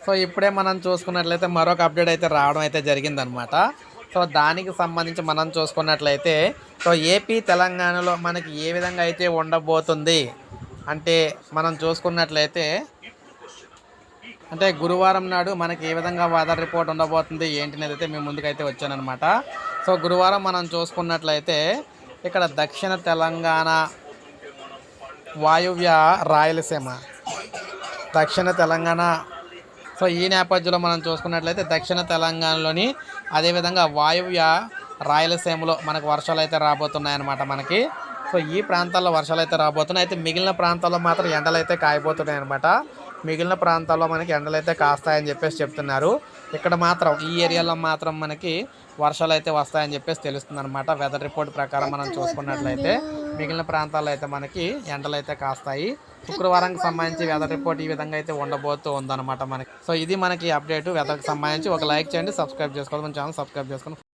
So ఇప్పుడే మనం చూసుకున్నట్లయితే మరొక అప్డేట్ అయితే రావడం అయితే జరిగిందనమాట సో దానికి సంబంధించి మనం చూసుకున్నట్లయితే సో ఏపీ తెలంగాణలో మనకి ఏ విధంగా అయితే ఉండబోతుంది అంటే మనం చూసుకున్నట్లయితే అంటే గురువారం నాడు మనకి ఏ విధంగా వాదర్ రిపోర్ట్ ఉండబోతుంది ఏంటి అనేది అయితే మేము ముందుకైతే వచ్చానమాట సో గురువారం మనం చూసుకున్నట్లయితే ఇక్కడ దక్షిణ తెలంగాణ వాయువ్య రాయలసీమ దక్షిణ తెలంగాణ సో ఈ నేపథ్యంలో మనం చూసుకున్నట్లయితే దక్షిణ తెలంగాణలోని అదేవిధంగా వాయువ్య రాయలసీమలో మనకు వర్షాలు అయితే రాబోతున్నాయన్నమాట మనకి. సో ఈ ప్రాంతాల్లో వర్షాలు అయితే రాబోతున్నాయి. అయితే మిగిలిన ప్రాంతాల్లో మాత్రం ఎండలు అయితే కాయబోతున్నాయి అనమాట మిగిలిన ప్రాంతాల్లో మనకి ఎండలు అయితే కాస్తాయని చెప్పేసి చెప్తున్నారు. ఇక్కడ మాత్రం ఈ ఏరియాలో మాత్రం మనకి వర్షాలు అయితే వస్తాయని చెప్పేసి తెలుస్తుంది అనమాట వెదర్ రిపోర్ట్ ప్రకారం మనం చూసుకున్నట్లయితే మిగిలిన ప్రాంతాల్లో అయితే మనకి ఎండలు అయితే కాస్తాయి. శుక్రవారానికి సంబంధించి వెదర్ రిపోర్ట్ ఈ విధంగా అయితే ఉండబోతూ ఉందన్నమాట మనకి. సో ఇది మనకి అప్డేట్ వెదర్కి సంబంధించి ఒక లైక్ చేయండి సబ్స్క్రైబ్ చేసుకోవాలి. మన ఛానల్ సబ్స్క్రైబ్ చేసుకొని